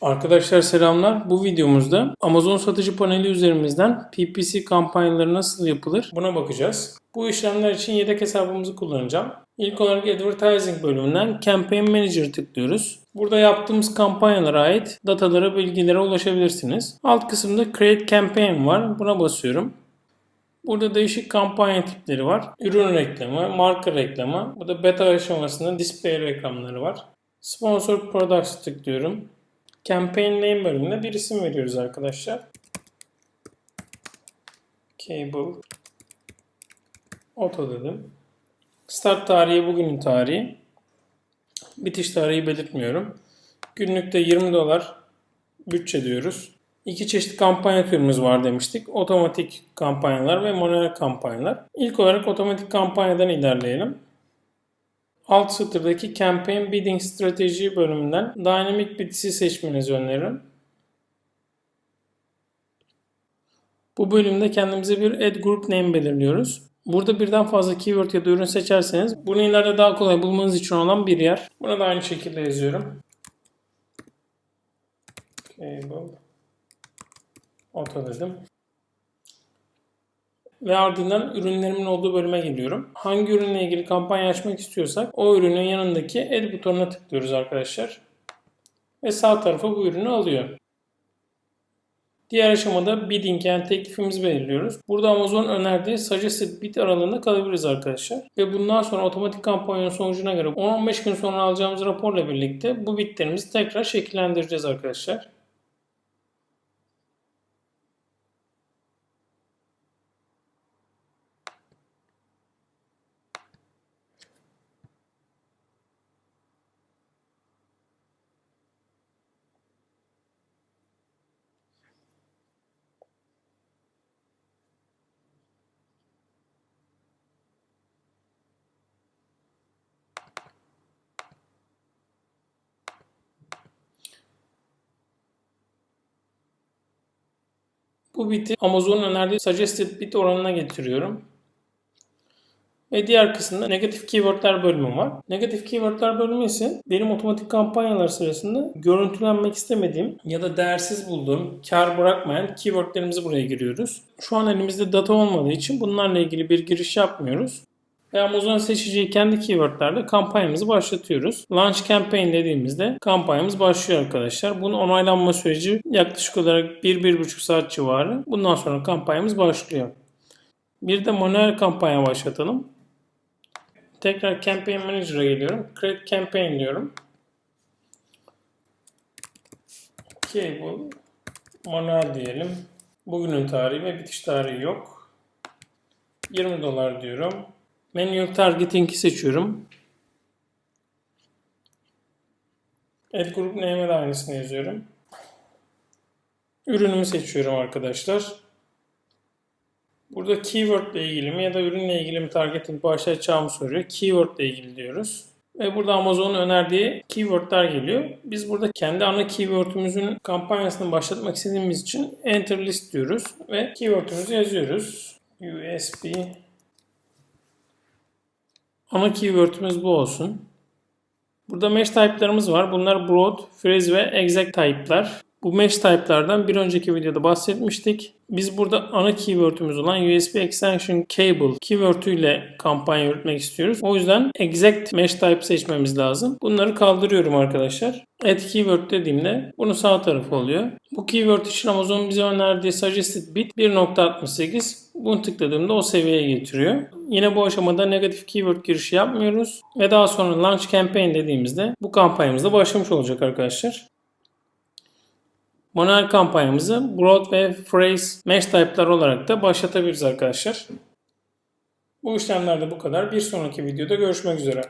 Arkadaşlar selamlar. Bu videomuzda Amazon satıcı paneli üzerimizden PPC kampanyaları nasıl yapılır buna bakacağız. Bu işlemler için yedek hesabımızı kullanacağım. İlk olarak Advertising bölümünden Campaign Manager'ı tıklıyoruz. Burada yaptığımız kampanyalara ait datalara, bilgilere ulaşabilirsiniz. Alt kısımda Create Campaign var. Buna basıyorum. Burada değişik kampanya tipleri var. Ürün reklamı, marka reklamı. Burada beta aşamasında display reklamları var. Sponsor Products tıklıyorum. Campaign Name bölümünde bir isim veriyoruz arkadaşlar. Cable Auto dedim. Start tarihi bugünün tarihi. Bitiş tarihi belirtmiyorum. Günlükte 20 dolar bütçe diyoruz. İki çeşit kampanya türümüz var demiştik. Otomatik kampanyalar ve manuel kampanyalar. İlk olarak otomatik kampanyadan ilerleyelim. Alt satırdaki Campaign Bidding Strateji bölümünden Dynamic Bids'i seçmenizi öneririm. Bu bölümde kendimize bir Ad Group Name belirliyoruz. Burada birden fazla keyword ya da ürün seçerseniz bunu ileride daha kolay bulmanız için olan bir yer. Buna da aynı şekilde yazıyorum. Cable Auto dedim. Ve ardından ürünlerimin olduğu bölüme geliyorum. Hangi ürünle ilgili kampanya açmak istiyorsak o ürünün yanındaki Add butonuna tıklıyoruz arkadaşlar. Ve sağ tarafa bu ürünü alıyor. Diğer aşamada bidding yani teklifimizi belirliyoruz. Burada Amazon önerdiği suggested bid aralığında kalabiliriz arkadaşlar. Ve bundan sonra otomatik kampanyanın sonucuna göre 10-15 gün sonra alacağımız raporla birlikte bu bitlerimizi tekrar şekillendireceğiz arkadaşlar. Bu biti Amazon'un önerdiği suggested bit oranına getiriyorum. Ve diğer kısımda negatif keywordler bölümü var. Negatif keywordler bölümü ise benim otomatik kampanyalar sırasında görüntülenmek istemediğim ya da değersiz bulduğum, kar bırakmayan keywordlerimizi buraya giriyoruz. Şu an elimizde data olmadığı için bunlarla ilgili bir giriş yapmıyoruz. Ve Amazon seçeceği kendi keywordlerle kampanyamızı başlatıyoruz. Launch Campaign dediğimizde kampanyamız başlıyor arkadaşlar. Bunun onaylanma süreci yaklaşık olarak 1-1,5 saat civarı. Bundan sonra kampanyamız başlıyor. Bir de manuel kampanya başlatalım. Tekrar Campaign Manager'a geliyorum. Create Campaign diyorum. Cable manuel diyelim. Bugünün tarihi ve bitiş tarihi yok. 20 dolar diyorum. Manual Targeting'i seçiyorum. Ad Group Name'e de aynısını yazıyorum. Ürünümü seçiyorum arkadaşlar. Burada keyword ile ilgili mi ya da ürünle ilgili mi targeting başlatacağımı soruyor. Keyword ile ilgili diyoruz. Ve burada Amazon'un önerdiği keywordler geliyor. Biz burada kendi ana keyword'ümüzün kampanyasını başlatmak istediğimiz için enter list diyoruz. Ve keyword'ümüzü yazıyoruz. USB Ana keyword'ümüz bu olsun. Burada mesh type'larımız var. Bunlar broad, phrase ve exact type'lar. Bu mesh type'lardan bir önceki videoda bahsetmiştik. Biz burada ana keyword'ümüz olan USB Extension Cable keyword'ü ile kampanya yürütmek istiyoruz. O yüzden exact mesh type seçmemiz lazım. Bunları kaldırıyorum arkadaşlar. Add keyword dediğimde bunu sağ tarafı oluyor. Bu keyword için Amazon bize önerdiği suggested bit 1.68. Bunu tıkladığımda o seviyeye getiriyor. Yine bu aşamada negatif keyword girişi yapmıyoruz. Ve daha sonra launch campaign dediğimizde bu kampanyamız da başlamış olacak arkadaşlar. Manuel kampanyamızı broad ve phrase mesh type'lar olarak da başlatabiliriz arkadaşlar. Bu işlemlerde bu kadar. Bir sonraki videoda görüşmek üzere.